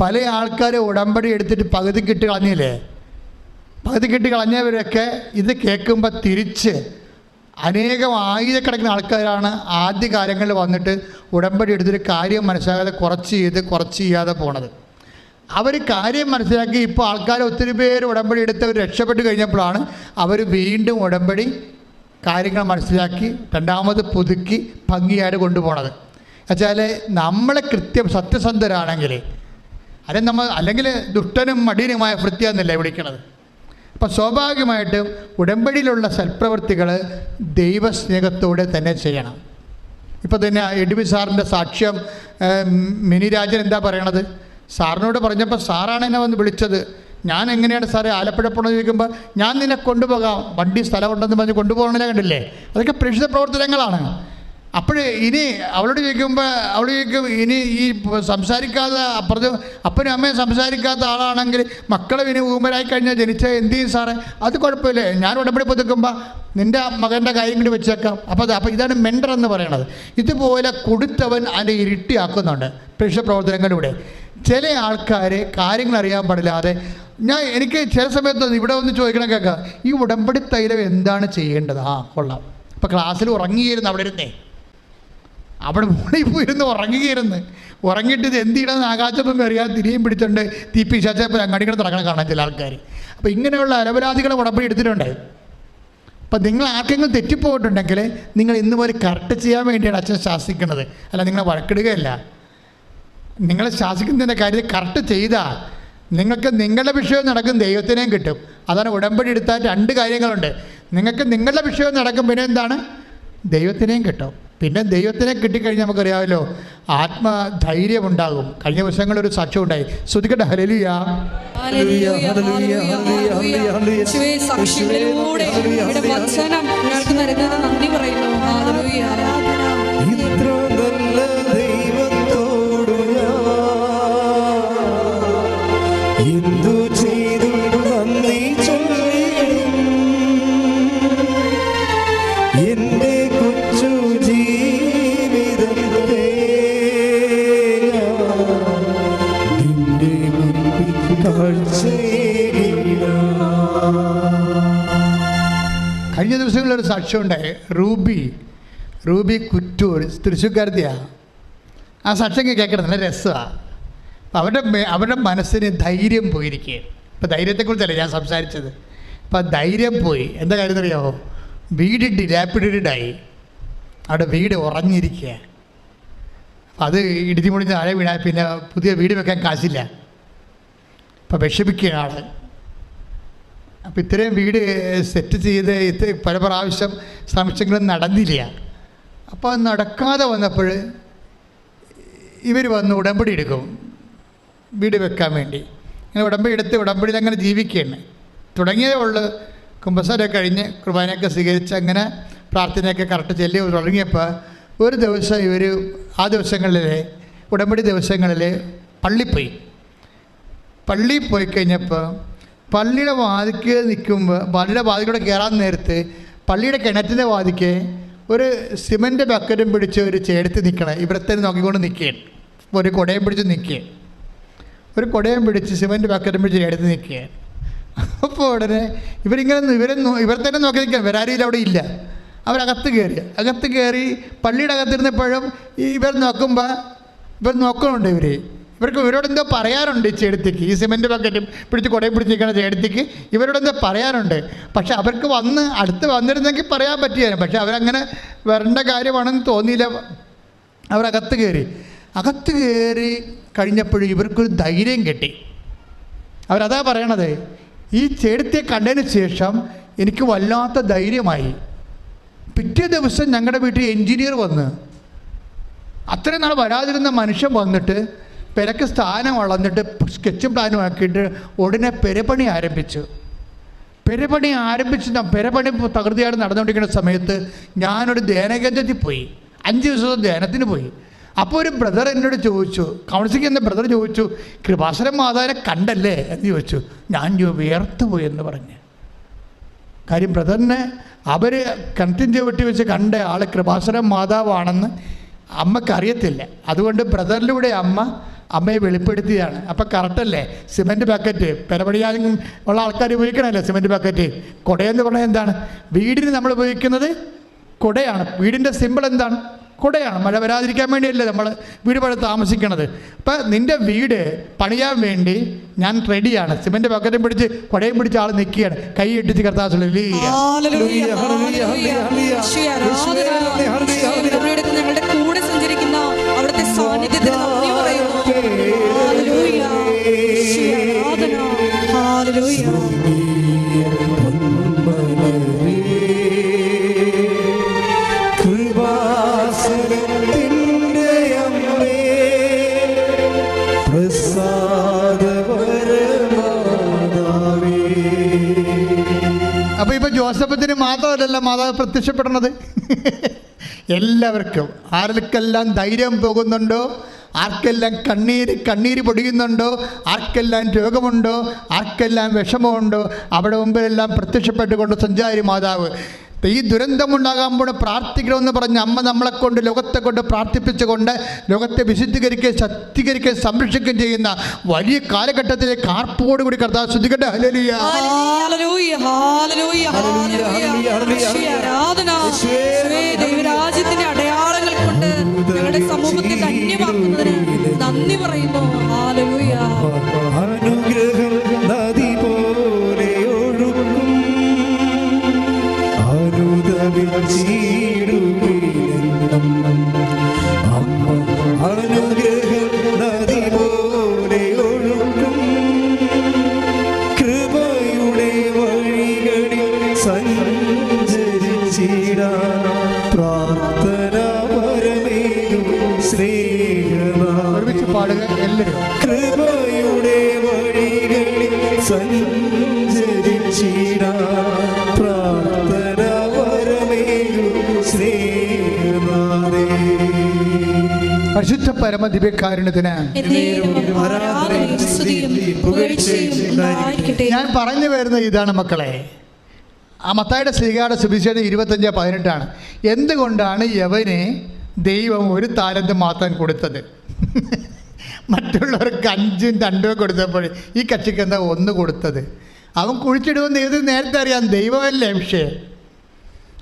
പല ആൾക്കാർ ഉടമ്പടി എടുത്തിട്ട് പകുതി കിട്ടി കളഞ്ഞില്ലേ? പകുതി കിട്ടി കളഞ്ഞവരൊക്കെ ഇത് കേൾക്കുമ്പോൾ തിരിച്ച് അനേകം ആയിരക്കണക്കിന് ആൾക്കാരാണ് ആദ്യ കാലങ്ങളിൽ വന്നിട്ട് ഉടമ്പടി എടുത്തിട്ട് കാര്യം മനസ്സിലാകാതെ കുറച്ച് ചെയ്ത് കുറച്ച് ചെയ്യാതെ പോണത്. അവർ കാര്യം മനസ്സിലാക്കി ഇപ്പോൾ ആൾക്കാർ ഒത്തിരി പേര് ഉടമ്പടി എടുത്ത് അവർ രക്ഷപ്പെട്ട് കഴിഞ്ഞപ്പോഴാണ് അവർ വീണ്ടും ഉടമ്പടി കാര്യങ്ങൾ മനസ്സിലാക്കി രണ്ടാമത് പുതുക്കി ഭംഗിയായിട്ട് കൊണ്ടുപോണത്. എന്നുവെച്ചാൽ നമ്മളെ കൃത്യം സത്യസന്ധരാണെങ്കിൽ അല്ലെങ്കിൽ നമ്മൾ അല്ലെങ്കിൽ ദുഷ്ടനും മടിയനുമായ വൃത്തിയാന്നല്ലേ വിളിക്കണത്? അപ്പം സ്വാഭാവികമായിട്ടും ഉടമ്പടിയിലുള്ള സൽപ്രവൃത്തികൾ ദൈവസ്നേഹത്തോടെ തന്നെ ചെയ്യണം. ഇപ്പോൾ തന്നെ എഡ്വി സാറിന്റെ സാക്ഷ്യം മിനിരാജൻ മിനി രാജൻ എന്താ പറയണത്? സാറിനോട് പറഞ്ഞപ്പോൾ സാറാണ് എന്നെ വന്ന് വിളിച്ചത്. ഞാൻ എങ്ങനെയാണ് സാറേ ആലപ്പുഴ പോകണമെന്ന് ചോദിക്കുമ്പോൾ ഞാൻ നിന്നെ കൊണ്ടുപോകാം. വണ്ടി സ്ഥലമുണ്ടെന്ന് പറഞ്ഞ് കൊണ്ടുപോകണമെന്ന് കണ്ടില്ലേ? അതൊക്കെ പ്രേക്ഷിത പ്രവർത്തനങ്ങളാണ്. അപ്പോഴേ ഇനി അവളോട് ചോദിക്കുമ്പോൾ അവൾ ചോദിക്കും ഇനി ഈ സംസാരിക്കാതെ അപ്പുറത്ത് അപ്പനും അമ്മയും സംസാരിക്കാത്ത ആളാണെങ്കിൽ മക്കളെ ഇനി ഊമരായി കഴിഞ്ഞാൽ ജനിച്ച എന്ത് ചെയ്യും സാറേ? അത് കുഴപ്പമില്ലേ? ഞാൻ ഉടമ്പടി പുതുക്കുമ്പോൾ നിന്റെ മകന്റെ കാര്യം കൂടി വെച്ചേക്കാം. അപ്പോൾ അത് അപ്പോൾ ഇതാണ് മെൻഡർ എന്ന് പറയണത്. ഇതുപോലെ കൊടുത്തവൻ അതിനെ ഇരട്ടിയാക്കുന്നുണ്ട് പ്രേക്ഷ പ്രവർത്തനങ്ങളിലൂടെ. ചില ആൾക്കാർ കാര്യങ്ങൾ അറിയാൻ പാടില്ലാതെ ഞാൻ എനിക്ക് ചില സമയത്ത് ഇവിടെ വന്ന് ചോദിക്കണം കേൾക്കാം ഈ ഉടമ്പടി തൈലം എന്താണ് ചെയ്യേണ്ടത്? ആ കൊള്ളാം. ഇപ്പോൾ ക്ലാസ്സിൽ ഉറങ്ങിയിരുന്നു അവിടെ ഇരുന്നേ. അവിടെ മുകളിൽ പോയിരുന്ന് ഉറങ്ങുകയായിരുന്നു. ഉറങ്ങിയിട്ട് ഇത് എന്ത് ചെയ്യണമെന്ന് ആകാശപ്പം അറിയാതെ തിരിയും പിടിച്ചുകൊണ്ട് തീ ശാച്ച അങ്ങാടികൾ നടക്കണം കാണാൻ ചില ആൾക്കാർ അപ്പോൾ ഇങ്ങനെയുള്ള അലപരാധികളെ ഉടമ്പടി എടുത്തിട്ടുണ്ട്. അപ്പം നിങ്ങൾ ആർക്കെങ്കിലും തെറ്റിപ്പോയിട്ടുണ്ടെങ്കിൽ നിങ്ങൾ ഇന്ന് പോലെ കറക്റ്റ് ചെയ്യാൻ വേണ്ടിയാണ് അച്ഛൻ ശാസിക്കുന്നത്. അല്ല നിങ്ങളെ വഴക്കിടുകയല്ല. നിങ്ങളെ ശാസിക്കുന്നതിന്റെ കാര്യം കറക്റ്റ് ചെയ്താൽ നിങ്ങൾക്ക് നിങ്ങളുടെ വിഷയം നടക്കും ദൈവത്തിനെയും കിട്ടും. അതാണ് ഉടമ്പടി എടുത്താൽ രണ്ട് കാര്യങ്ങളുണ്ട്. നിങ്ങൾക്ക് നിങ്ങളുടെ വിഷയം നടക്കും പിന്നെ എന്താണ്? ദൈവത്തിനെയും കിട്ടും. പിന്നെ ദൈവത്തിനെ കിട്ടിക്കഴിഞ്ഞാൽ നമുക്കറിയാമല്ലോ ആത്മധൈര്യം ഉണ്ടാകും കഴിഞ്ഞ വർഷങ്ങളിൽ ഒരു സാക്ഷ്യം ഉണ്ടായി. ശ്രുതിക്കട്ടെ ഹലലിയ ഹല്ലേലൂയ, ഹല്ലേലൂയ, ദിവസങ്ങളിൽ ഒരു സാക്ഷ്യം ഉണ്ടായി റൂബി. റൂബി കുറ്റൂർ. തൃശ്ശൂക്കാരത്തിയാണ് ആ സാക്ഷ്യം കേൾക്കണം. നല്ല രസമാണ് അവരുടെ അവരുടെ മനസ്സിന് ധൈര്യം പോയിരിക്കുക ഇപ്പം ധൈര്യത്തെക്കുറിച്ചല്ല ഞാൻ സംസാരിച്ചത്. അപ്പം ധൈര്യം പോയി. എന്താ കാര്യം അറിയാമോ വീട് ആയി അവിടെ വീട് ഉറഞ്ഞിരിക്കുക അത് ഇടിഞ്ഞു മുടിഞ്ഞ് താഴെ വീണാൽ പിന്നെ പുതിയ വീട് വെക്കാൻ കാശില്ല. അപ്പം വിഷമിക്കുകയാണ് അപ്പോൾ ഇത്രയും വീട് സെറ്റ് ചെയ്ത് ഇത് പല പ്രാവശ്യം ശ്രമിച്ചെങ്കിലും നടന്നില്ല. അപ്പോൾ നടക്കാതെ വന്നപ്പോൾ ഇവർ വന്ന് ഉടമ്പടി എടുക്കും. വീട് വെക്കാൻ വേണ്ടി. ഇങ്ങനെ ഉടമ്പടി എടുത്ത് ഉടമ്പടിയിൽ അങ്ങനെ ജീവിക്കുകയാണ്. തുടങ്ങിയതേ ഉള്ളൂ. കുമ്പസാരമൊക്കെ കഴിഞ്ഞ് കുർബാനയൊക്കെ സ്വീകരിച്ച് അങ്ങനെ പ്രാർത്ഥനയൊക്കെ കറക്റ്റ് ചെല്ലി തുടങ്ങിയപ്പോൾ ഒരു ദിവസം ഇവർ ആ ദിവസങ്ങളിൽ ഉടമ്പടി ദിവസങ്ങളിൽ പോയി പള്ളിയിൽ പോയി കഴിഞ്ഞപ്പോൾ പള്ളിയുടെ വാതിക്ക് നിൽക്കുമ്പോൾ പള്ളിയുടെ വാതിക്കൂടെ കയറാൻ നേരത്ത് പള്ളിയുടെ കിണറ്റിന്റെ വാതിക്ക് ഒരു സിമന്റ് ബക്കറ്റും പിടിച്ച് ഒരു ചേർത്ത് നിൽക്കണം. ഇവിടത്തെ നോക്കിക്കൊണ്ട് നിൽക്കുകയാണ് ഒരു കുടയും പിടിച്ച് നിൽക്കുകയാണ് ഒരു കുടയും പിടിച്ച് സിമന്റ് ബക്കറ്റും പിടിച്ച് ചേർത്ത് നിൽക്കുകയാണ് അപ്പോൾ ഉടനെ ഇവരിങ്ങനെ ഇവരെ ഇവർ തന്നെ നോക്കി നിൽക്കാൻ വരാരിയിൽ അവിടെ ഇല്ല. അവരകത്ത് കയറി. അകത്ത് കയറി പള്ളിയുടെ അകത്തിരുന്നപ്പോഴും ഇവർ നോക്കുമ്പോൾ ഇവർ നോക്കുന്നുണ്ട് ഇവർ ഇവർക്ക് ഇവരോട് എന്തോ പറയാനുണ്ട് ഈ ചേടത്തിക്ക്. ഈ സിമെന്റ് ബക്കറ്റും പിടിച്ച് കുടയും പിടിച്ച് നിൽക്കുന്ന ചേടത്തിക്ക് ഇവരോട് എന്തോ പറയാനുണ്ട്. പക്ഷെ അവർക്ക് വന്ന് അടുത്ത് വന്നിരുന്നെങ്കിൽ പറയാൻ പറ്റിയാണ് പക്ഷെ അവരങ്ങനെ വരേണ്ട കാര്യമാണെന്ന് തോന്നിയില്ല. അവരകത്ത് കയറി. അകത്ത് കയറി കഴിഞ്ഞപ്പോഴും ഇവർക്കൊരു ധൈര്യം കിട്ടി. അവരതാ പറയണത് ഈ ചേടത്തെ കണ്ടതിന് ശേഷം എനിക്ക് വല്ലാത്ത ധൈര്യമായി. പിറ്റേ ദിവസം ഞങ്ങളുടെ വീട്ടിൽ എൻജിനീയർ വന്ന് അത്രയും നാൾ വരാതിരുന്ന മനുഷ്യൻ വന്നിട്ട് പെരക്ക് സ്ഥാനം വളർന്നിട്ട് സ്കെച്ച് പ്ലാനും ആക്കിയിട്ട് ഉടനെ പെരപ്പണി ആരംഭിച്ചു. പെരപ്പണി ആരംഭിച്ച് പെരപ്പണി തകൃതിയായിട്ട് നടന്നുകൊണ്ടിരിക്കുന്ന സമയത്ത് ഞാനൊരു ധ്യാനകേന്ദ്രത്തിൽ പോയി. അഞ്ച് ദിവസം ധ്യാനത്തിന് പോയി. അപ്പോൾ ഒരു ബ്രദർ എന്നോട് ചോദിച്ചു കൗൺസിലിംഗ് എന്ന ബ്രദർ ചോദിച്ചു കൃപാസനം മാതാവിനെ കണ്ടല്ലേ എന്ന് ചോദിച്ചു. ഞാൻ വിയർത്തു പോയി എന്ന് പറഞ്ഞ്. കാര്യം ബ്രദറിനെ അവർ കണറ്റിൻ ചവിട്ടി വെച്ച് കണ്ട ആൾ കൃപാസനം മാതാവാണെന്ന് അമ്മക്കറിയത്തില്ല. അതുകൊണ്ട് ബ്രദറിലൂടെ അമ്മ അമ്മയെ വെളിപ്പെടുത്തിയതാണ്. അപ്പം കറക്റ്റല്ലേ സിമന്റ് പാക്കറ്റ് പെരപടിയാലും ഉള്ള ആൾക്കാർ ഉപയോഗിക്കണമല്ലോ സിമന്റ് പാക്കറ്റ് കുടയെന്ന് പറഞ്ഞാൽ എന്താണ്? വീടിന് നമ്മൾ ഉപയോഗിക്കുന്നത് കുടയാണ്. വീടിന്റെ സിമ്പിൾ എന്താണ്? കുടയാണ്. മഴ വരാതിരിക്കാൻ വേണ്ടിയല്ലേ നമ്മൾ വീട് പഴ താമസിക്കണത്. അപ്പം നിന്റെ വീട് പണിയാൻ വേണ്ടി ഞാൻ റെഡിയാണ് സിമന്റ് പക്കറ്റും പിടിച്ച് കുടയും പിടിച്ച് ആൾ നിൽക്കുകയാണ് കൈ ഇട്ടിച്ച് അടുത്ത് ഞങ്ങളുടെ സാന്നിധ്യത്തിന് നന്ദി പറയുന്നു. ആരാധന. അപ്പോൾ ഇപ്പോൾ ജോസഫത്തിന് മാത്രമല്ല മാതാവ് പ്രത്യക്ഷപ്പെടുന്നത് എല്ലാവർക്കും ആർക്കെല്ലാം ധൈര്യം പോകുന്നുണ്ടോ? ആർക്കെല്ലാം കണ്ണീര് കണ്ണീര് പൊടിയുന്നുണ്ടോ? ആർക്കെല്ലാം രോഗമുണ്ടോ? ആർക്കെല്ലാം വിഷമമുണ്ടോ? അവിടെ മുമ്പിലെല്ലാം പ്രത്യക്ഷപ്പെട്ടുകൊണ്ട് സഞ്ചാരി മാതാവ് ഈ ദുരന്തമുണ്ടാകാമ്പോൾ പ്രാർത്ഥിക്കണമെന്ന് പറഞ്ഞ് അമ്മ നമ്മളെ കൊണ്ട് ലോകത്തെ കൊണ്ട് പ്രാർത്ഥിപ്പിച്ചുകൊണ്ട് ലോകത്തെ വിശുദ്ധീകരിക്കുകയും ശക്തീകരിക്കുകയും സംരക്ഷിക്കുകയും ചെയ്യുന്ന വലിയ കാലഘട്ടത്തിലെ കാർപ്പോട് കൂടി കർത്താവ് ശ്രദ്ധിക്കട്ടെ ഹലലിയ ദൈവരാജ്യത്തിന്റെ അടയാളങ്ങൾ കൊണ്ട് ഞങ്ങളുടെ സമൂഹത്തെ ധന്യമാക്കുന്നതിന് പരിശുദ്ധ പരമ ദിവ്യകാരുണ്യത്തിന് എന്നേരും ആരാധനയും സ്തുതിയും പുകഴ്ചയും ഉണ്ടായിരിക്കട്ടെ. ഞാൻ പറഞ്ഞു വരുന്ന ഇതാണ് മക്കളെ. ആ മത്തായുടെ ശ്രീകാട് സുവിശേഷം ഇരുപത്തഞ്ച് പതിനെട്ടാണ്. എന്തുകൊണ്ടാണ് യവന് ദൈവം ഒരു താരന്ത് മാത്രം കൊടുത്തത്? മറ്റുള്ളവർക്ക് അഞ്ചും രണ്ടും കൊടുത്തപ്പോൾ ഈ കക്ഷിക്ക് എന്താ ഒന്ന് കൊടുത്തത്? അവൻ കുഴിച്ചിടുമെന്ന് ഇത് നേരത്തെ അറിയാം ദൈവമല്ലേ വിഷയം.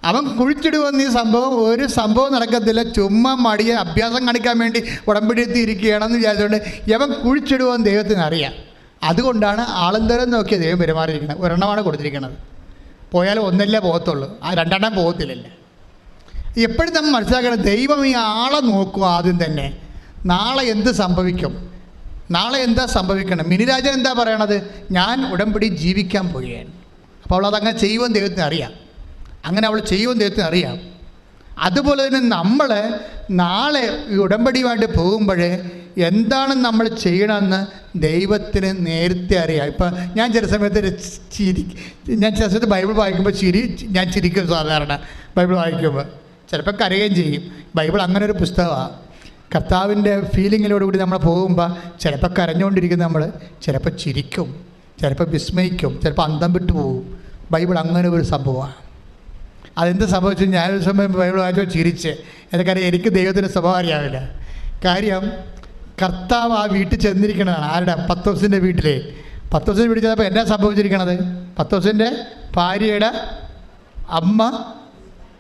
അവൻ കുഴിച്ചിടുവെന്ന് ഈ സംഭവം ഒരു സംഭവം നടക്കത്തില്ല. ചുമ്മാ മടിയെ അഭ്യാസം കാണിക്കാൻ വേണ്ടി ഉടമ്പിടിയെത്തി ഇരിക്കുകയാണെന്ന് വിചാരിച്ചുകൊണ്ട് ഇവൻ കുഴിച്ചിടുവെന്ന് ദൈവത്തിന് അറിയാം. അതുകൊണ്ടാണ് ആളന്തരം നോക്കിയ ദൈവം പെരുമാറിയിരിക്കുന്നത്. ഒരെണ്ണമാണ് കൊടുത്തിരിക്കുന്നത്. പോയാൽ ഒന്നല്ലേ പോകത്തുള്ളൂ. ആ രണ്ടെണ്ണം പോകത്തില്ലല്ലേ. എപ്പോഴും നമ്മൾ മനസ്സിലാക്കണം ദൈവം ഈ ആളെ നോക്കുക ആദ്യം തന്നെ. നാളെ എന്ത് സംഭവിക്കും? നാളെ എന്താ സംഭവിക്കണം? മിനിരാജൻ എന്താ പറയണത്? ഞാൻ ഉടമ്പടി ജീവിക്കാൻ പോവുകയാണ്. അപ്പോൾ അതങ്ങനെ ചെയ്യുമെന്ന് ദൈവത്തിന് അറിയാം. അങ്ങനെ അവൾ ചെയ്യുമെന്ന് ദൈവത്തിന് അറിയാം. അതുപോലെ തന്നെ നമ്മൾ നാളെ ഈ ഉടമ്പടിയുമായിട്ട് പോകുമ്പോഴേ എന്താണ് നമ്മൾ ചെയ്യണമെന്ന് ദൈവത്തിന് നേരത്തെ അറിയാം. ഇപ്പം ഞാൻ ചില സമയത്ത് ചിരി ഞാൻ ചില സമയത്ത് ബൈബിൾ വായിക്കുമ്പോൾ ചിരി ഞാൻ ചിരിക്കും സാധാരണ ബൈബിൾ വായിക്കുമ്പോൾ ചിലപ്പോൾ കരയുകയും ചെയ്യും. ബൈബിൾ അങ്ങനെ ഒരു പുസ്തകമാണ് കർത്താവിന്റെ ഫീലിങ്ങിലോടുകൂടി നമ്മൾ പോകുമ്പോൾ ചിലപ്പോൾ കരഞ്ഞുകൊണ്ടിരിക്കും നമ്മൾ ചിലപ്പോൾ ചിരിക്കും. ചിലപ്പോൾ വിസ്മയിക്കും. ചിലപ്പോൾ അന്തം വിട്ടു പോകും. ബൈബിൾ അങ്ങനെ ഒരു സംഭവമാണ് അതെന്ത് സംഭവിച്ചു? ഞാനൊരു സമയം ബൈബിൾ വായിച്ചോ ചിരിച്ച്. എന്നൊക്കെ എനിക്ക് ദൈവത്തിന്റെ സ്വഭാവം അറിയാവില്ല. കാര്യം കർത്താവ് ആ വീട്ടിൽ ചെന്നിരിക്കണതാണ്. ആരുടെ? പത്തോസിന്റെ വീട്ടിലെ. പത്തോസിന്റെ വീട്ടിൽ ചെന്നപ്പോൾ എന്നാ സംഭവിച്ചിരിക്കണത്? പത്തോസിന്റെ ഭാര്യയുടെ അമ്മ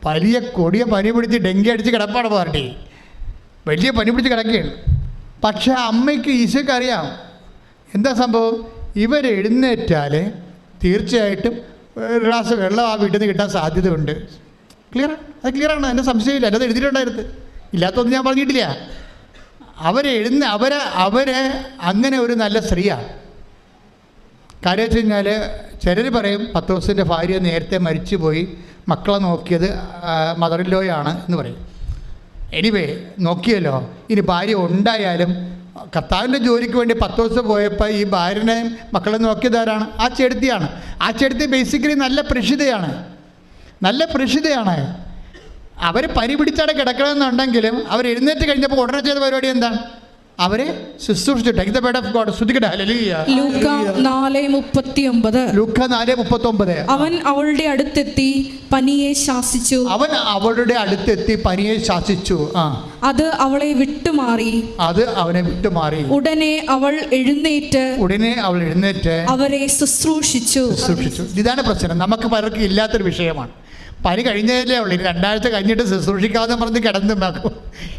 വലിയ കൊടിയ പനി പിടിച്ച് ഡെങ്കി അടിച്ച് കിടപ്പാണ് പാർട്ടി വലിയ പനി പിടിച്ച് കിടക്കുകയാണ്. പക്ഷേ അമ്മയ്ക്ക് ഈശോയ്ക്ക് അറിയാം. എന്താ സംഭവം? ഇവരെഴുന്നേറ്റാൽ തീർച്ചയായിട്ടും ഒരു ഗ്ലാസ് വെള്ളം ആ വീട്ടിൽ നിന്ന് കിട്ടാൻ സാധ്യതയുണ്ട്. ക്ലിയർ അത് ക്ലിയർ ക്ലിയറാണ് എന്റെ സംശയമില്ല. എന്റെ എഴുതിയിട്ടുണ്ടായിരുന്നു ഇല്ലാത്തതൊന്നും ഞാൻ പറഞ്ഞിട്ടില്ല. അവരെ എഴുന്ന അവരെ അവരെ അങ്ങനെ ഒരു നല്ല സ്ത്രീയാണ് കാര്യം വെച്ച് കഴിഞ്ഞാൽ ചിലർ പറയും പത്ത് ദിവസത്തിന്റെ ഭാര്യ നേരത്തെ മരിച്ചു പോയി മക്കളെ നോക്കിയത് മദറിലോയാണ് എന്ന് പറയും. എനിവേ നോക്കിയല്ലോ. ഇനി ഭാര്യ ഉണ്ടായാലും കർത്താവിന്റെ ജോലിക്ക് വേണ്ടി പത്ത് ദിവസം പോയപ്പോൾ ഈ ഭാര്യനെയും മക്കളെ നോക്കിയതാരാണ്? ആ ചെടുത്തിയാണ്. ആ ചെടുത്തി ബേസിക്കലി നല്ല പ്രഷിതയാണ് നല്ല പ്രഷിതയാണ് അവർ പനി കിടക്കണമെന്നുണ്ടെങ്കിലും അവർ എഴുന്നേറ്റ് കഴിഞ്ഞപ്പോൾ ഉടനെ ചെയ്ത പരിപാടി എന്താണ്? അവരെ ശുശ്രൂഷിച്ചു. In the bed of God ശ്രദ്ധിക്കട്ടെ. Hallelujah ലൂക്ക നാല് മുപ്പത്തി ഒമ്പത് ലൂക്ക നാല് മുപ്പത്തൊമ്പത്. അവൻ അവളുടെ അടുത്തെത്തി പനിയെ ശാസിച്ചു. അവൻ അവളുടെ അടുത്തെത്തി പനിയെ ശാസിച്ചു. ആ. അത് അവളെ വിട്ടുമാറി. അത് അവനെ വിട്ടുമാറി. ഉടനെ അവൾ എഴുന്നേറ്റ് ഉടനെ അവൾ എഴുന്നേറ്റ് അവരെ ശുശ്രൂഷിച്ചു. ശുശ്രൂഷിച്ചു. ഇതാണ് പ്രശ്നം. നമുക്ക് പലർക്കും ഇല്ലാത്തൊരു വിഷയമാണ്. പനി കഴിഞ്ഞതല്ലേ ഉള്ളൂ. ഇനി രണ്ടാഴ്ച കഴിഞ്ഞിട്ട് ശുശ്രൂഷിക്കാതെ പറഞ്ഞ് കിടന്നുണ്ടാക്കും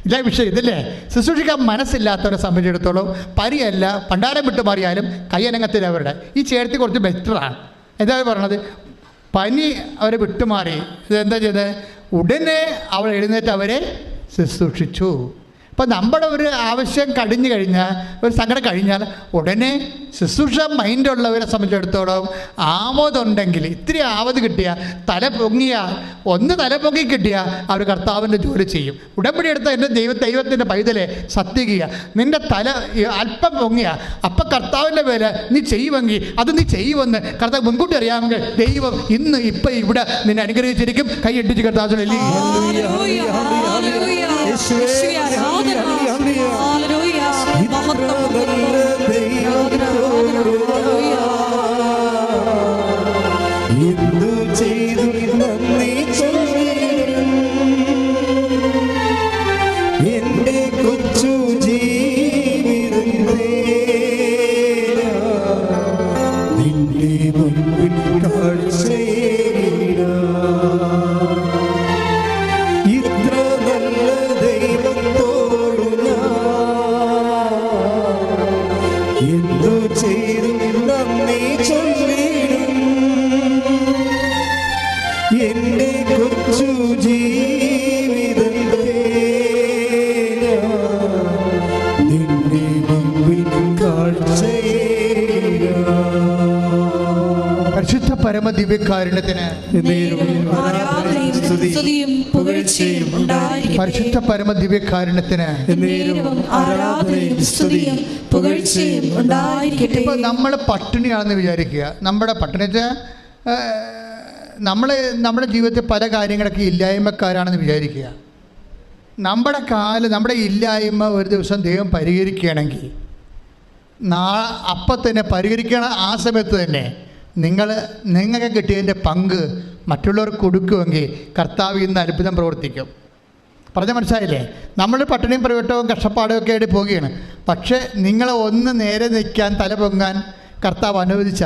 ഇതാ വിഷയം ഇതല്ലേ? ശുശ്രൂഷിക്കാൻ മനസ്സില്ലാത്തവരെ സംബന്ധിച്ചിടത്തോളം പരിയല്ല പണ്ടാരം വിട്ട് മാറിയാലും കയ്യനങ്ങത്തിൽ അവരുടെ. ഈ ചേർത്തി കുറച്ച് ബെറ്ററാണ് എന്താ പറഞ്ഞത്? പനി അവരെ വിട്ടുമാറി. ഇതെന്താ ചെയ്തത് ഉടനെ അവൾ എഴുന്നേറ്റ് അവരെ ശുശ്രൂഷിച്ചു. അപ്പം നമ്മുടെ ഒരു ആവശ്യം കഴിഞ്ഞു കഴിഞ്ഞാൽ ഒരു സങ്കടം കഴിഞ്ഞാൽ ഉടനെ ശുശ്രൂഷ മൈൻഡുള്ളവരെ സംബന്ധിച്ചിടത്തോളം ആമോദുണ്ടെങ്കിൽ ഇത്തിരി ആവത് കിട്ടിയ തല പൊങ്ങിയ ഒന്ന് തല പൊങ്ങി കിട്ടിയ അവർ കർത്താവിന്റെ ജോലി ചെയ്യും. ഉടമ്പടി എടുത്ത എന്റെ ദൈവ ദൈവത്തിന്റെ പൈതലെ സത്യകിയ. നിന്റെ തല അല്പം പൊങ്ങിയ അപ്പം കർത്താവിന്റെ പേര് നീ ചെയ്യുമെങ്കിൽ അത് നീ ചെയ്യുമെന്ന് കർത്താവ് മുൻകൂട്ടി അറിയാമെങ്കിൽ ദൈവം ഇന്ന് ഇപ്പം ഇവിടെ നിന്നെ അനുഗ്രഹിച്ചിരിക്കും. കൈ ഇട്ടിച്ച് കർത്താവ് ഹല്ലേലൂയ, പരിശുദ്ധ പരമ ദിവ്യകാരുണ്യത്തിന് ഇപ്പം നമ്മൾ പട്ടിണിയാണെന്ന് വിചാരിക്കുക. നമ്മുടെ പട്ടിണി നമ്മളെ നമ്മുടെ ജീവിതത്തിൽ പല കാര്യങ്ങളൊക്കെ ഇല്ലായ്മക്കാരാണെന്ന് വിചാരിക്കുക. നമ്മുടെ കാൽ നമ്മുടെ ഇല്ലായ്മ ഒരു ദിവസം ദൈവം പരിഹരിക്കുകയാണെങ്കിൽ നാ അപ്പം തന്നെ പരിഹരിക്കണ ആ സമയത്ത് തന്നെ നിങ്ങൾ നിങ്ങൾക്ക് കിട്ടിയതിന്റെ പങ്ക് മറ്റുള്ളവർക്ക് കൊടുക്കുമെങ്കിൽ കർത്താവ് ഇന്ന് അത്ഭുതം പ്രവർത്തിക്കും. പറഞ്ഞ മനസ്സിലായില്ലേ? നമ്മൾ പട്ടിണിയും പ്രവട്ടവും കഷ്ടപ്പാടും ഒക്കെ ആയിട്ട് പോവുകയാണ് പക്ഷേ നിങ്ങൾ ഒന്ന് നേരെ നിൽക്കാൻ തല പൊങ്ങാൻ കർത്താവ് അനുവദിച്ച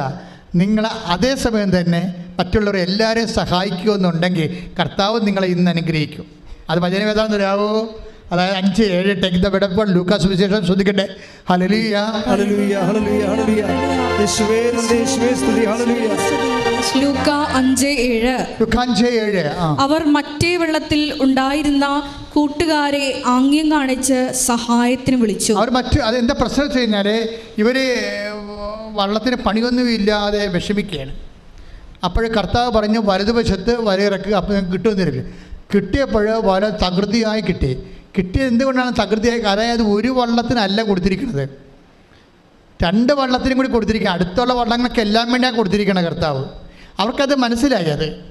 നിങ്ങൾ അതേസമയം തന്നെ മറ്റുള്ളവരെ എല്ലാവരെയും സഹായിക്കുമെന്നുണ്ടെങ്കിൽ കർത്താവ് നിങ്ങളെ ഇന്ന് അനുഗ്രഹിക്കും. അത് ഭജന തരാവോ അതായത് അഞ്ച് ഏഴ് ടെക് ദ വിടപ്പോൾ ലൂക്കാസ് വിശേഷം ശ്രദ്ധിക്കട്ടെ. ഹലലിയ യേശുവേ യേശുവേ സ്തുതി ഹല്ലേലൂയ ലൂക്ക അഞ്ച് ഏഴ്. ലുക്കാഞ്ച് ഏഴ് ആ. അവർ മറ്റേ വെള്ളത്തിൽ ഉണ്ടായിരുന്ന കൂട്ടുകാരെ ആംഗ്യം കാണിച്ച് സഹായത്തിന് വിളിച്ചു. അവർ മറ്റ് അതെന്താ പ്രശ്നം വെച്ച് കഴിഞ്ഞാൽ ഇവർ വള്ളത്തിന് പണിയൊന്നും ഇല്ലാതെ വിഷമിക്കുകയാണ്. അപ്പോൾ കർത്താവ് പറഞ്ഞു വലതുവശത്ത് വരയിറക്കുക അപ്പം നിങ്ങൾക്ക് കിട്ടുമെന്നിരിക്കും കിട്ടിയപ്പോൾ വല തകൃതിയായി കിട്ടി. കിട്ടിയത് എന്തുകൊണ്ടാണ് തകൃതിയായി? അതായത് ഒരു വള്ളത്തിനല്ല കൊടുത്തിരിക്കുന്നത്. രണ്ട് വള്ളത്തിനും കൂടി കൊടുത്തിരിക്കുക. അടുത്തുള്ള വള്ളങ്ങൾക്ക് എല്ലാം വേണ്ടിയാണ് കൊടുത്തിരിക്കണം കർത്താവ്. അവർക്കത് മനസ്സിലായി അത്.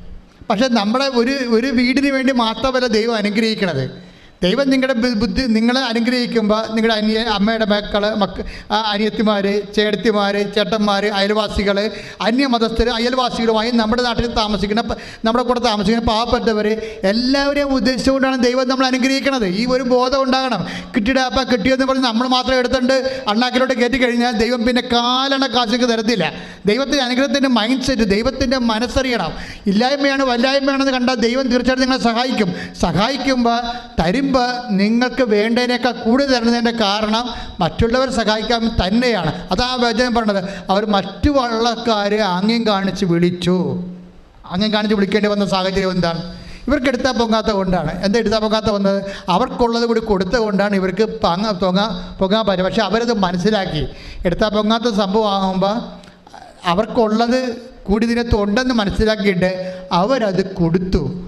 പക്ഷേ നമ്മളെ ഒരു ഒരു വീടിന് വേണ്ടി മാത്രമല്ല ദൈവം അനുഗ്രഹിക്കണത്. ദൈവം നിങ്ങളുടെ ബുദ്ധി നിങ്ങളെ അനുഗ്രഹിക്കുമ്പോൾ നിങ്ങളുടെ അനിയ അമ്മയുടെ മക്കൾ മക്ക അനിയത്തിമാർ ചേട്ടത്തിമാർ ചേട്ടന്മാർ അയൽവാസികൾ അന്യമതസ്ഥർ അയൽവാസികളുമായി നമ്മുടെ നാട്ടിൽ താമസിക്കുന്ന നമ്മുടെ കൂടെ താമസിക്കുന്ന പാവപ്പെട്ടവർ എല്ലാവരെയും ഉദ്ദേശിച്ചുകൊണ്ടാണ് ദൈവം നമ്മൾ അനുഗ്രഹിക്കുന്നത് ഈ ഒരു ബോധം ഉണ്ടാകണം. കിട്ടിയുടെ അപ്പം കിട്ടിയെന്ന് പറഞ്ഞ് നമ്മൾ മാത്രം എടുത്തുകൊണ്ട് അണ്ണാക്കിലോട്ട് കയറ്റി കഴിഞ്ഞാൽ ദൈവം പിന്നെ കാലണ കാശൊക്കെ തരത്തില്ല. ദൈവത്തിന്റെ അനുഗ്രഹത്തിന്റെ മൈൻഡ് സെറ്റ് ദൈവത്തിന്റെ മനസ്സറിയണം. ഇല്ലായ്മയാണ് വല്ലായ്മയാണെന്ന് കണ്ടാൽ ദൈവം തീർച്ചയായിട്ടും നിങ്ങളെ സഹായിക്കും. സഹായിക്കുമ്പോൾ തരുമ്പോൾ നിങ്ങൾക്ക് വേണ്ടതിനേക്കാൾ കൂടുതൽ തരുന്നതിന്റെ കാരണം മറ്റുള്ളവർ സഹായിക്കാൻ തന്നെയാണ്. അതാ വചനം പറഞ്ഞത്. അവർ മറ്റു വള്ളക്കാരെ ആംഗ്യം കാണിച്ച് വിളിച്ചു. ആംഗ്യം കാണിച്ച് വിളിക്കേണ്ടി വന്ന സാഹചര്യം എന്താണ്? ഇവർക്ക് എടുത്താൽ പൊങ്ങാത്ത കൊണ്ടാണ്. എന്താ എടുത്താൽ പൊങ്ങാത്ത വന്നത് അവർക്കുള്ളത് കൂടി കൊടുത്ത കൊണ്ടാണ് ഇവർക്ക് പങ്ങ പൊങ്ങാ പൊങ്ങാൻ പറ്റും പക്ഷെ അവരത് മനസ്സിലാക്കി. എടുത്താൽ പൊങ്ങാത്ത സംഭവമാകുമ്പോൾ അവർക്കുള്ളത് കൂടി ഇതിനകത്ത് ഉണ്ടെന്ന് മനസ്സിലാക്കിയിട്ട് അവരത് കൊടുത്തു.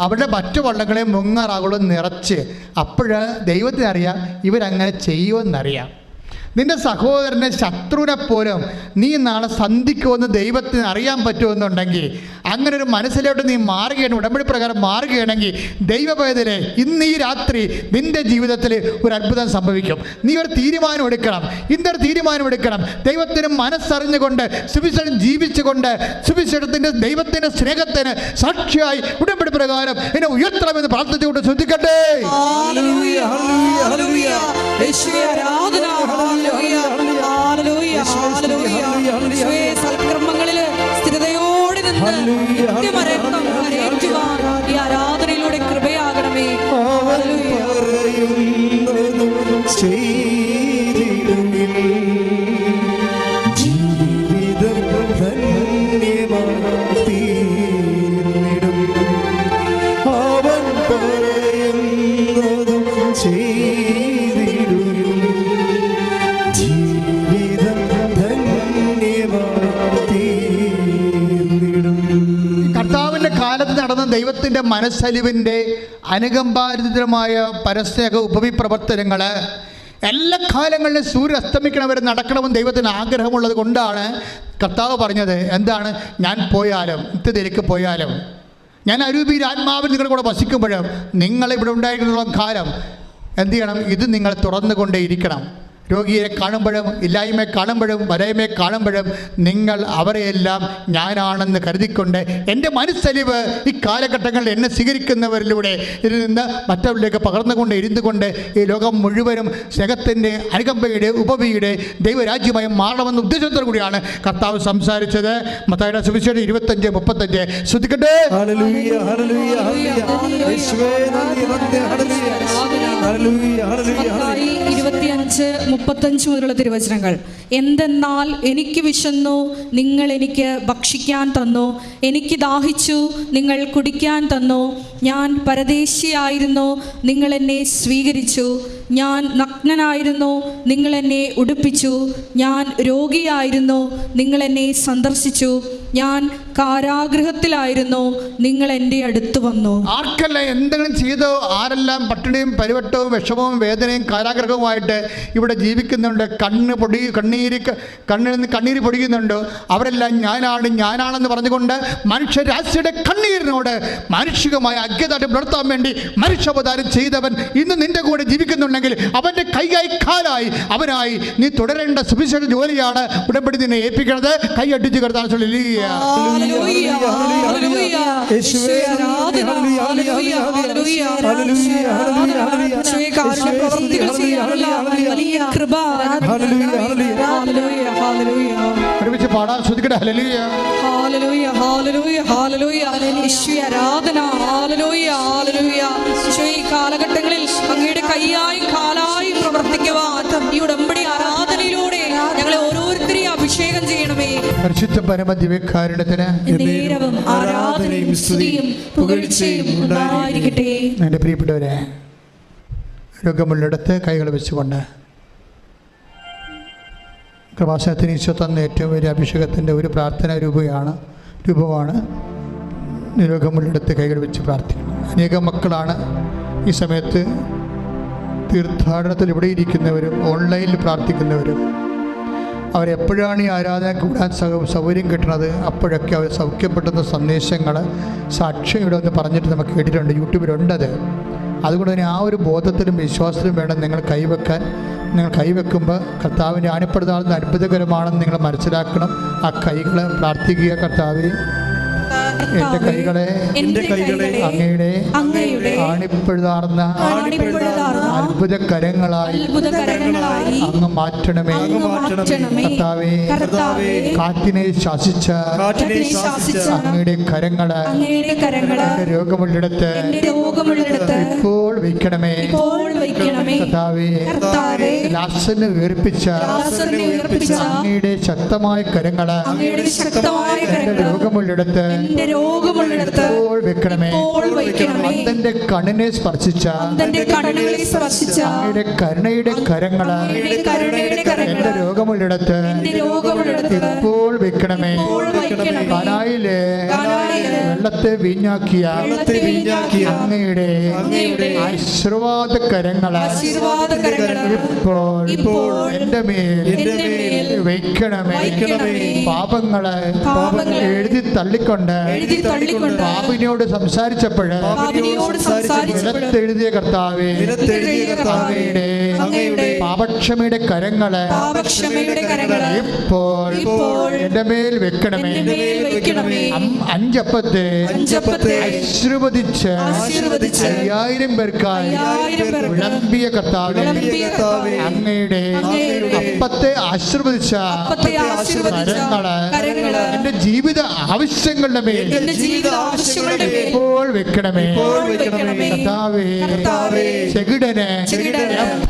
അവരുടെ മറ്റു വള്ളങ്ങളെ മുങ്ങാറാകുള്ളൂ നിറച്ച്. അപ്പോൾ ദൈവത്തിനറിയാം ഇവരങ്ങനെ ചെയ്യുമെന്നറിയാം നിന്റെ സഹോദരനെ ശത്രുവിനെ പോലും നീ നാളെ സന്ധിക്കുമെന്ന് ദൈവത്തിന് അറിയാൻ പറ്റുമെന്നുണ്ടെങ്കിൽ അങ്ങനെ ഒരു മനസ്സിലോട്ട് നീ മാറുകയാണ് ഉടമ്പടി പ്രകാരം മാറുകയാണെങ്കിൽ ദൈവപേതരെ ഇന്ന് ഈ രാത്രി നിന്റെ ജീവിതത്തിൽ ഒരു അത്ഭുതം സംഭവിക്കും. നീ ഒരു തീരുമാനം എടുക്കണം. ഇന്നൊരു തീരുമാനം എടുക്കണം. ദൈവത്തിന് മനസ്സറിഞ്ഞുകൊണ്ട് സുവിശേഷം ജീവിച്ചുകൊണ്ട് സുവിശേഷത്തിന്റെ ദൈവത്തിന്റെ സ്നേഹത്തിന് സാക്ഷിയായി ഉടമ്പടി പ്രകാരം എന്നെ ഉയർത്തണമെന്ന് പ്രാർത്ഥിച്ചുകൊണ്ട് ശ്രദ്ധിക്കട്ടെ. ആരാധന. സൽക്കർമ്മങ്ങളിൽ സ്ഥിരതയോടെ നിന്ന് ഹല്ലേലൂയ, ദൈവത്തിന്റെ മനസ്സലിവിന്റെ അനുകമ്പാരിതമായ പരസ്നേഹ ഉപവിപ്രവർത്തനങ്ങൾ എല്ലാ കാലങ്ങളിലും സൂര്യൻ അസ്തമിക്കണവരെ നടക്കണമെന്ന് ദൈവത്തിന് ആഗ്രഹമുള്ളത് കൊണ്ടാണ് കർത്താവ് പറഞ്ഞത്. എന്താണ്? ഞാൻ പോയാലും നിത്യതയിലേക്ക് പോയാലും ഞാൻ അരൂപിയിൽ ആത്മാവിൽ നിങ്ങളുടെ കൂടെ വസിക്കുമ്പോഴും നിങ്ങളിവിടെ ഉണ്ടായിരുന്നുള്ള കാലം എന്ത് ചെയ്യണം? ഇത് നിങ്ങൾ തുറന്നുകൊണ്ടേയിരിക്കണം. രോഗിയെ കാണുമ്പോഴും ഇല്ലായ്മയെ കാണുമ്പോഴും വരയമയെ കാണുമ്പോഴും നിങ്ങൾ അവരെയെല്ലാം ഞാനാണെന്ന് കരുതിക്കൊണ്ട് എന്റെ മനസ്സലിവ് ഈ കാലഘട്ടങ്ങളിൽ എന്നെ സ്വീകരിക്കുന്നവരിലൂടെ ഇതിൽ നിന്ന് മറ്റവരിലേക്ക് പകർന്നുകൊണ്ട് ഇരുന്നുകൊണ്ട് ഈ ലോകം മുഴുവനും സ്നേഹത്തിന്റെ അനുകമ്പയുടെ ഉപവിയുടെ ദൈവരാജ്യമായി മാറണമെന്ന ഉദ്ദേശത്തോടു കൂടിയാണ് കർത്താവ് സംസാരിച്ചത്. മത്തായുടെ സുവിശേഷം ഇരുപത്തഞ്ച് മുപ്പത്തഞ്ച്. ശ്രദ്ധിക്കട്ടെ? ഇരുപത്തിയഞ്ച് മുപ്പത്തഞ്ച് മുതലുള്ള തിരുവചനങ്ങൾ. എന്തെന്നാൽ എനിക്ക് വിശന്നു നിങ്ങൾ എനിക്ക് ഭക്ഷിക്കാൻ തന്നു എനിക്ക് ദാഹിച്ചു നിങ്ങൾ കുടിക്കാൻ തന്നു ഞാൻ പരദേശിയായിരുന്നു നിങ്ങൾ എന്നെ സ്വീകരിച്ചു ഞാൻ നഗ്നനായിരുന്നു നിങ്ങൾ എന്നെ ഉടുപ്പിച്ചു. ഞാൻ രോഗിയായിരുന്നു നിങ്ങൾ എന്നെ സന്ദർശിച്ചു. ഞാൻ കാരാഗ്രഹത്തിലായിരുന്നു നിങ്ങൾ എന്റെ അടുത്ത് വന്നു. ആർക്കല്ല എന്തെങ്കിലും ചെയ്തോ ആരെല്ലാം പട്ടിണിയും പരിവട്ടവും വിഷമവും വേദനയും കാരാഗ്രഹവുമായിട്ട് ഇവിടെ ജീവിക്കുന്നുണ്ട് കണ്ണ് പൊടി കണ്ണീര് കണ്ണിൽ നിന്ന് കണ്ണീര് പൊടിയുന്നുണ്ട്. അവരെല്ലാം ഞാനാണ് ഞാനാണെന്ന് പറഞ്ഞുകൊണ്ട് മനുഷ്യരാശിയുടെ കണ്ണീരിനോട് മാനുഷികമായ അജ്ഞതായിട്ട് പുലർത്താൻ വേണ്ടി മനുഷ്യാവതാരം ചെയ്തവൻ ഇന്ന് നിന്റെ കൂടെ ജീവിക്കുന്നുണ്ടെങ്കിൽ അവന്റെ കൈകായി കാലായി. അവനായി നീ തുടരേണ്ട സുവിശേഷ ജോലിയാണ് ഉടമ്പടി നിന്നെ ഏൽപ്പിക്കുന്നത്. കൈ അടിച്ചു കിടത്താൻ ഹല്ലേലൂയ, ഹല്ലേലൂയ. യേശുവേ, hallelujah, hallelujah. Hallelujah, hallelujah, hallelujah. യേശുവേ, കാരുണ്യ പ്രവൃത്തികൾ ചെയ്യാനുള്ള വലിയ കൃപ പാടാൻ ശ്രദ്ധിക്കട്ടെ. Hallelujah hallelujah, hallelujah, hallelujah. യേശുവേ, ആരാധന. Hallelujah, hallelujah. യേശുവേ, ഈ കാലഘട്ടങ്ങളിൽ അങ്ങയുടെ കൈയായും കാലായി പ്രവർത്തിക്കുവാൻ ഈ ഉടമ്പടി ആരാധനയിലൂടെ ഞങ്ങളെ ഓരോരുത്തരെയും അഭിഷേകം ചെയ്യണമേ. പരിശുദ്ധ പരമ ദിവ്യകാരുണ്യത്തിന് നേരവും ആരാധനയും സ്തുതിയും പുകഴ്ചയും ഉണ്ടായിരിക്കട്ടെ. എന്റെ പ്രിയപ്പെട്ടവരെ രോഗമുള്ളിടത്ത് കൈകൾ വെച്ചുകൊണ്ട് കൃപാസനത്തിന് ഈശോ തന്ന ഏറ്റവും വലിയ അഭിഷേകത്തിന്റെ ഒരു പ്രാർത്ഥന രൂപയാണ് രൂപമാണ് നിരോഗമുള്ളെടുത്ത് കൈകൾ വെച്ച് പ്രാർത്ഥിക്കണം അനേകം മക്കളാണ് ഈ സമയത്ത് തീർത്ഥാടനത്തിൽ ഇവിടെ ഇരിക്കുന്നവരും ഓൺലൈനിൽ പ്രാർത്ഥിക്കുന്നവരും. അവരെപ്പോഴാണ് ഈ ആരാധന കൂടാൻ സൗകര്യം കിട്ടുന്നത്? അപ്പോഴൊക്കെ അവർ സൗഖ്യപ്പെട്ടുന്ന സന്ദേശങ്ങൾ സാക്ഷ്യം ഇവിടെ ഒന്ന് പറഞ്ഞിട്ട് നമുക്ക് കേട്ടിട്ടുണ്ട്. യൂട്യൂബിലുണ്ടത്. അതുകൊണ്ട് തന്നെ ആ ഒരു ബോധത്തിലും വിശ്വാസത്തിലും വേണം നിങ്ങൾ കൈവെക്കാൻ നിങ്ങൾ കൈവെക്കുമ്പോൾ കർത്താവിന്റെ ആണിപ്പെടുത്താവുന്ന അത്ഭുതകരമാണെന്ന് നിങ്ങൾ മനസ്സിലാക്കണം. ആ കൈകൾ പ്രാർത്ഥിക്കുക കർത്താവിനെ എന്റെ കൈകളെ എന്റെ കൈകളെ അങ്ങയുടെ അങ്ങയുടെ ആണിപ്പഴുതാർന്ന അത്ഭുത കരങ്ങളായി അങ്ങ് മാറ്റണമേ. മാറ്റണമേ. കർത്താവേ കർത്താവേ കാറ്റിനെ ശാസിച്ച കാറ്റിനെ ശാസിച്ച അങ്ങയുടെ കരങ്ങൾ അങ്ങയുടെ കരങ്ങൾ എന്റെ രോഗമുള്ളിടത്ത് ഇപ്പോൾ വയ്ക്കണമേ. കർത്താവേ കർത്താവേ ലാസന് വീർപ്പിച്ച അങ്ങയുടെ ശക്തമായ കരങ്ങൾ അങ്ങയുടെ ശക്തമായ എന്റെ കരങ്ങൾ രോഗമുള്ളിടത്ത് എന്റെ രോഗമുള്ളിടത്ത് ഇപ്പോൾ വെക്കണമേ. അന്തന്റെ കണ്ണിനെ സ്പർശിച്ച അങ്ങയുടെ കരുണയുടെ കരുണയുടെ എന്റെ കരങ്ങൾ രോഗമുള്ളിടത്ത് ഇപ്പോൾ വെക്കണമേ. കനായിലെ വെള്ളത്തെ വീഞ്ഞാക്കിയ അങ്ങയുടെ ആശീർവാദ കരങ്ങൾ ആശീർവാദ കരങ്ങൾ ഇപ്പോൾ ഇപ്പോൾ എന്റെ മേൽ വയ്ക്കണമേ. പാപങ്ങൾ പാപങ്ങളെ എഴുതി തള്ളിക്കൊണ്ട് എഴുതി തള്ളിക്കൊണ്ട് പാപിനിയോട് സംസാരിച്ചപ്പോഴ് പാപിനിയോട് സംസാരിച്ചപ്പോൾ നിലത്തെഴുതിയ കർത്താവേ നിലത്തെഴുതിയ കർത്താവേ അങ്ങയുടെ പാപക്ഷമയുടെ കരങ്ങളെ പാപക്ഷമയുടെ കരങ്ങളെ ഇപ്പോൾ എന്റെ മേൽ വെക്കണമേ. അഞ്ചപ്പത്തെ അഞ്ചപ്പത്തെ ആശീർവദിച്ച് ആശീർവദിച്ച് അയ്യായിരം പേർക്കായി വിളമ്പിയ കർത്താവ്. അങ്ങയുടെ അപ്പത്തെ ആശീർവദിച്ച കരങ്ങൾ എന്റെ ജീവിത ആവശ്യങ്ങളുടെ മേൽ ഇപ്പോൾ വെക്കണമേ. കർത്താവേ ചെകിടനെ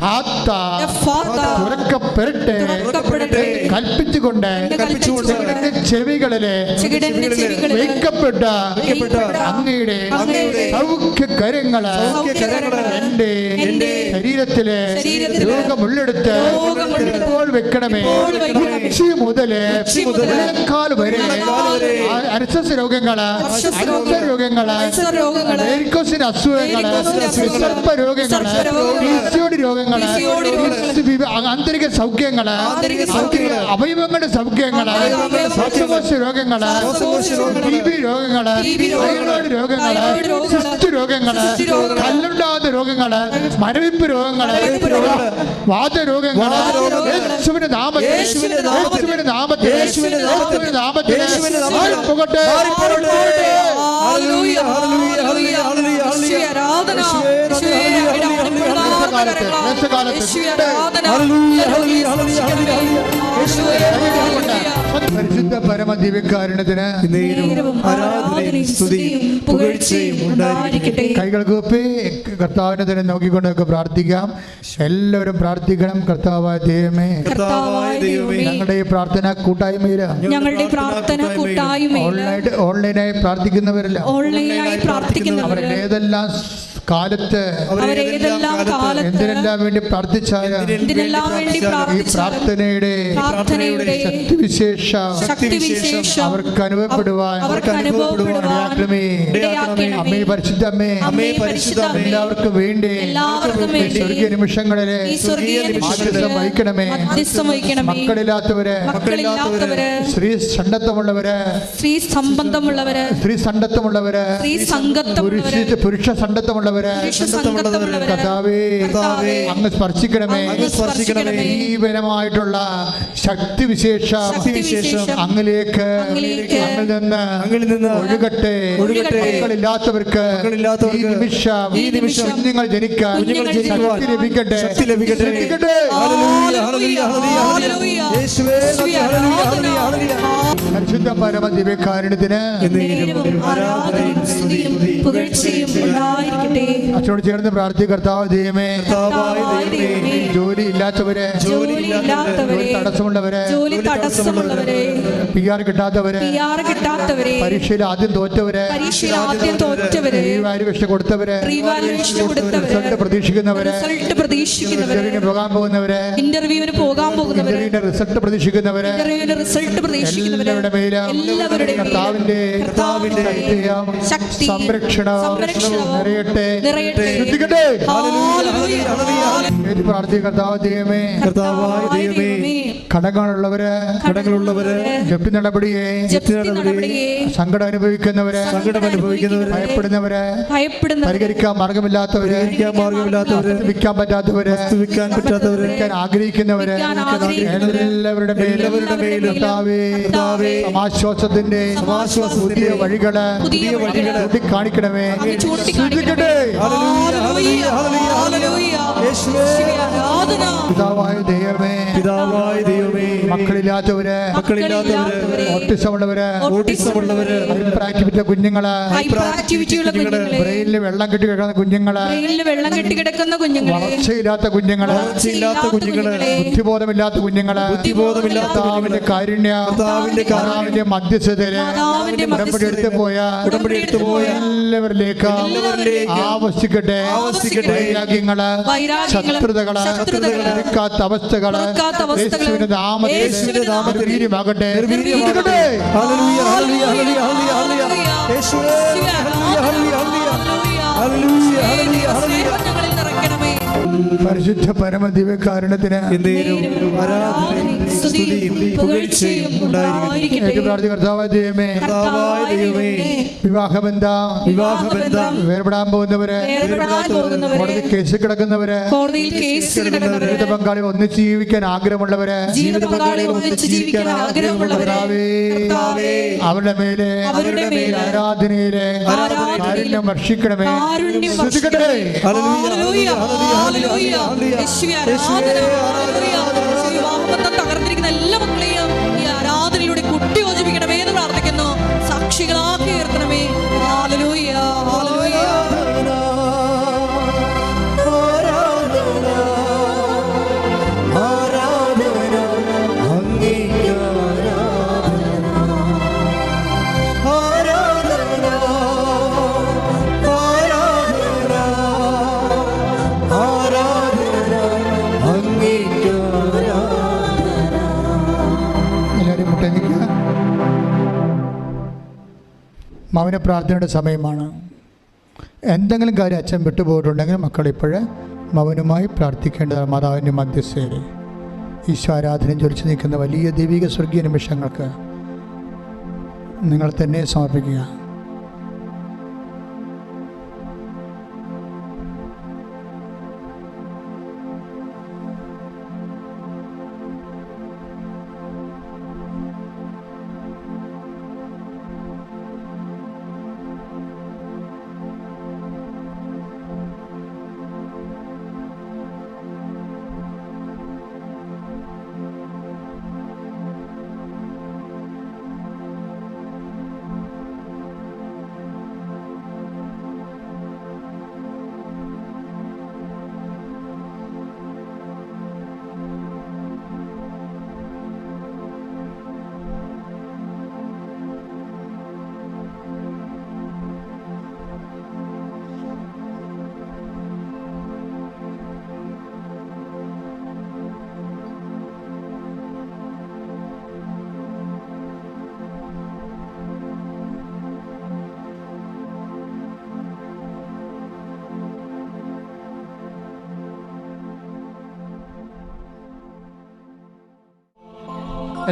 ആ തുറക്കപ്പെടട്ടെ. കൽപ്പിച്ചുകൊണ്ട് ചെവികളിലെ വയ്ക്കപ്പെട്ട അങ്ങയുടെ സൗഖ്യകരങ്ങളെ സൗഖ്യ കരങ്ങൾ സൗഖ്യകരങ്ങൾ എന്റെ എന്റെ ശരീരത്തിലെ രോഗം രോഗമുള്ളെടുത്ത് ഇപ്പോൾ വെക്കണമേ. ഉച്ചി മുതൽ മുതൽ വരെ അർസസ് രോഗങ്ങൾ അൾസർ രോഗങ്ങൾ അൾസർ രോഗങ്ങൾ വേരിക്കോസിന് അസുഖങ്ങൾ സർപ്പ രോഗങ്ങൾ സർപ്പരോഗങ്ങൾ രോഗങ്ങൾ ആന്തരിക സൗഖ്യങ്ങൾ അവയവങ്ങളുടെ സൗഖ്യങ്ങൾ ശ്വാസകോശ രോഗങ്ങൾ ടി ബി രോഗങ്ങൾ തൈറോയ്ഡ് രോഗങ്ങൾ സിസ്റ്റ് രോഗങ്ങൾ കല്ലുണ്ടാകുന്ന രോഗങ്ങൾ മരവിപ്പ് മരവിപ്പ് രോഗങ്ങൾ. വാതരോഗങ്ങൾ യേശുവിന്റെ നാമത്തിൽ. യേശുവിന്റെ നാമത്തിൽ. യേശുവിന്റെ നാമത്തിൽ. മാറിപ്പോകട്ടെ. Hallelujah, hallelujah, hallelujah. ആരാധന. പരിശുദ്ധ പരമ ദിവ്യകാരുണ്യത്തിന് കൈകൾക്ക് ആരാധനയും സ്തുതിയും പുകഴ്ചയും ഉണ്ടായിരിക്കട്ടെ. കൈകൾ കൂപ്പി കർത്താവിനെ തന്നെ നോക്കിക്കൊണ്ടൊക്കെ പ്രാർത്ഥിക്കാം. എല്ലാവരും പ്രാർത്ഥിക്കണം. കർത്താവായ ദൈവമേ. ഞങ്ങളുടെ ഈ പ്രാർത്ഥന കൂട്ടായ്മയിൽ. ഞങ്ങളുടെ പ്രാർത്ഥന ഓൺലൈൻ ഓൺലൈനായി പ്രാർത്ഥിക്കുന്നവരല്ല. ഓൺലൈനായി പ്രാർത്ഥിക്കുന്നവർ ഏതെല്ലാം കാലത്ത് എന്തിനെല്ലാം വേണ്ടി പ്രാർത്ഥിച്ചാലും ഈ പ്രാർത്ഥനയുടെ ശക്തിവിശേഷ അവർക്ക് അനുഭവപ്പെടുവാൻ അവർക്ക് അനുഭവപ്പെടുവാൻ ഇടയാക്കണമേ. അമ്മേ പരിശുദ്ധ അമ്മേ. അമ്മേ പരിശുദ്ധ അമ്മേ, എല്ലാവർക്കും വേണ്ടി എല്ലാവർക്കും വേണ്ടി സ്വർഗീയ നിമിഷങ്ങളിലെ ഈ സ്വർഗീയ മാധ്യസ്ഥം വഹിക്കണമേ. മക്കളില്ലാത്തവര് മക്കളില്ലാത്തവര്. സ്ത്രീ സണ്ടത്വമുള്ളവര് സ്ത്രീ സംബന്ധമുള്ളവര്. സ്ത്രീ സംഘത്തമുള്ളവര്. പുരുഷ പുരുഷ കർത്താവേ, അങ്ങ് സ്പർശിക്കണമേ അങ്ങ് സ്പർശിക്കണമേ. ജീവനമായിട്ടുള്ള ശക്തിവിശേഷം ശക്തിവിശേഷം അങ്ങിലേക്ക് അങ്ങിൽ നിന്ന് അങ്ങിൽ നിന്ന് ഒഴുകട്ടെ ഒഴുകട്ടെ. മക്കളില്ലാത്തവർക്ക് ഈ നിമിഷം ഈ നിമിഷം കുഞ്ഞുങ്ങൾ ജനിക്കാൻ ശക്തി ലഭിക്കട്ടെ ശക്തി ലഭിക്കട്ടെ. ലഭിക്കട്ടെ ഹല്ലേലൂയ, ഹല്ലേലൂയ, ഹല്ലേലൂയ, ഹല്ലേലൂയ. യേശുവേ ഹല്ലേലൂയ, ഹല്ലേലൂയ, ഹല്ലേലൂയ. പരിശുദ്ധ പരമ ദിവ്യകാരുണ്യത്തിന് അച്ഛനോട് ചേർന്ന് പ്രാർത്ഥി കർത്താവ് ദൈവമേ ജോലി ഇല്ലാത്തവര് തടസ്സമുള്ളവരെ പി ആർ കിട്ടാത്തവര് പരീക്ഷയിൽ ആദ്യം തോറ്റവരെ പരീക്ഷയിൽ ആദ്യം തോറ്റവരെ റീവാലുവേഷൻ കൊടുത്തവര് റിസൾട്ട് പ്രതീക്ഷിക്കുന്നവര് പോകാൻ പോകുന്നവരെ ഇന്റർവ്യൂവിന് പോകാൻ പോകുന്നവരെ റിസൾട്ട് പ്രതീക്ഷിക്കുന്നവരെ റിസൾട്ട് പ്രതീക്ഷിക്കുന്നവര് എല്ലാവരുടെ മേലും എല്ലാവരുടെയും കർത്താവിന്റെ ശക്തി, സംരക്ഷണവും സംരക്ഷണവും നിറയട്ടെ. ശ്രദ്ധിക്കട്ടെ. കർത്താവ് ദൈവമേ. കർത്താവായ ദൈവമേ. കടങ്ങളുള്ളവര് കടങ്ങളുള്ളവര് ജപ്തി നടപടിയെ സങ്കടം അനുഭവിക്കുന്നവര് സങ്കടം അനുഭവിക്കുന്നവര് ഭയപ്പെടുന്നവര് പരിഹരിക്കാൻ മാർഗമില്ലാത്തവര് പരിഹരിക്കാൻ മാർഗമില്ലാത്തവര് വിൽക്കാൻ പറ്റാത്തവര് വിൽക്കാൻ പറ്റാത്തവര് വിൽക്കാൻ ആഗ്രഹിക്കുന്നവര് എല്ലാവരുടെ മേലും കർത്താവേ, സമാശ്വാസത്തിന്റെ പുതിയ വഴികൾ പുതിയ വഴികൾ ചൂണ്ടിക്കാണിക്കണമേ. പിതാവായ ദൈവമേ. പിതാവായ ദൈവമേ മക്കളില്ലാത്തവര്. മക്കളില്ലാത്തവരെ ഓട്ടിസമുള്ളവര് ഓട്ടിസമുള്ളവര്. ഹൈപ്രാക്ടിവിറ്റി കുഞ്ഞുങ്ങൾ ബ്രെയിനിൽ വെള്ളം കെട്ടി കിടക്കുന്ന കുഞ്ഞുങ്ങൾ ബ്രെയിനിൽ വെള്ളം കെട്ടിക്കിടക്കുന്ന കുഞ്ഞുങ്ങളെ. വളർച്ചയില്ലാത്ത കുഞ്ഞുങ്ങൾ വളർച്ചയില്ലാത്ത കുഞ്ഞുങ്ങളെ. ബുദ്ധിബോധമില്ലാത്ത കുഞ്ഞുങ്ങൾ ബുദ്ധിബോധമില്ലാത്ത കർത്താവിന്റെ കാരുണ്യ കർത്താവിന്റെ കാരുണ്യം. മാതാവിന്റെ മധ്യസ്ഥതയിൽ ഉടമ്പടി എടുത്തു പോയ ഉടമ്പടി എടുത്തു പോയ. എല്ലാവരിലേക്ക് ആവശ്യിക്കട്ടെ ആവശ്യിക്കട്ടെ. വൈരാഗ്യങ്ങൾ ശത്രുതകൾ, അവസ്ഥകൾ നിൽക്കാത്ത അവസ്ഥകൾ, യേശുവിന്റെ നാമത്തിൽ നിർവീര്യമാകട്ടെ. നിർവീര്യമാകട്ടെ. Hallelujah, hallelujah, hallelujah, hallelujah, hallelujah. Hallelujah, hallelujah, ദൈവമേ പരമ ദൈവമേ. വിവാഹബന്ധം വിവാഹബന്ധം. വേർപെടാൻ പോകുന്നവര് വേർപെടാൻ പോകുന്നവരെ. കോടതി കേസ് കിടക്കുന്നവര് ജീവിത പങ്കാളി ഒന്നിച്ച് ജീവിക്കാൻ ആഗ്രഹമുള്ളവര് അവരുടെ മേലെ ആരാധനയിലെ കാരുണ്യം വർഷിക്കണമേ. ശ്രദ്ധിക്കട്ടെ തകർന്നിരിക്കുന്ന എല്ലാ മൗന പ്രാർത്ഥനയുടെ സമയമാണ്. എന്തെങ്കിലും കാര്യം അച്ഛൻ വിട്ടുപോയിട്ടുണ്ടെങ്കിൽ മക്കൾ ഇപ്പോഴേ മൗനമായി പ്രാർത്ഥിക്കേണ്ടതാണ്. മാതാവിന്റെ മധ്യസ്ഥയിൽ ഈശ്വരാധനം ജ്വലിച്ചു നിൽക്കുന്ന വലിയ ദൈവിക സ്വർഗീയ നിമിഷങ്ങൾക്ക് നിങ്ങൾ തന്നെ സമർപ്പിക്കുക.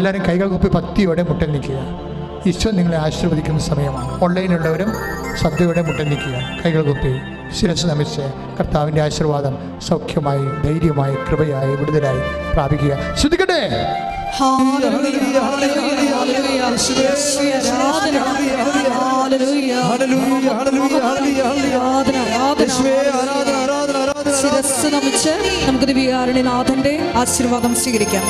എല്ലാവരും കൈകൾ കുപ്പി ഭക്തിയോടെ മുട്ടൽ നിൽക്കുക ഈശോ നിങ്ങളെ ആശീർവദിക്കുന്ന സമയമാണ് ഓൺലൈനിലുള്ളവരും ശ്രദ്ധയോടെ മുട്ടൽ നിൽക്കുക കൈകൾ കുപ്പി ശിരസ് നമിച്ച് കർത്താവിന്റെ ആശീർവാദം സൗഖ്യമായി ധൈര്യമായി കൃപയായി വിടുതലായി പ്രാപിക്കുക ശ്രദ്ധിക്കട്ടെ ഹല്ലേലൂയ, ഹല്ലേലൂയ, ഹല്ലേലൂയ. യേശുവേ, ആരാധന. Hallelujah. Hallelujah, hallelujah, hallelujah, hallelujah. ആരാധന, ആരാധന. ആരാധന, ആരാധന, ആരാധന, ആരാധന. ശിരസ് നമിച്ച് നമുക്ക് ദിവ്യാരുണിനാഥന്റെ ആശീർവാദം സ്വീകരിക്കാം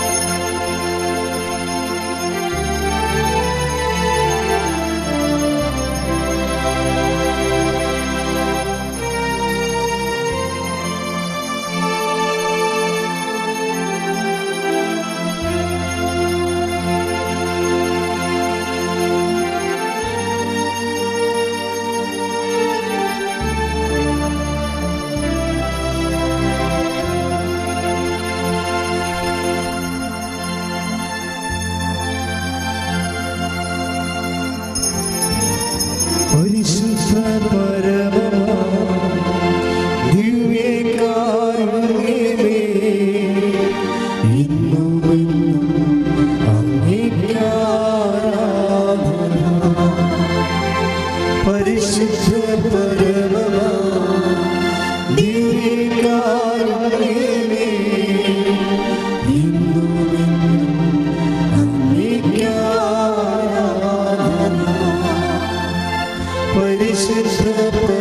is the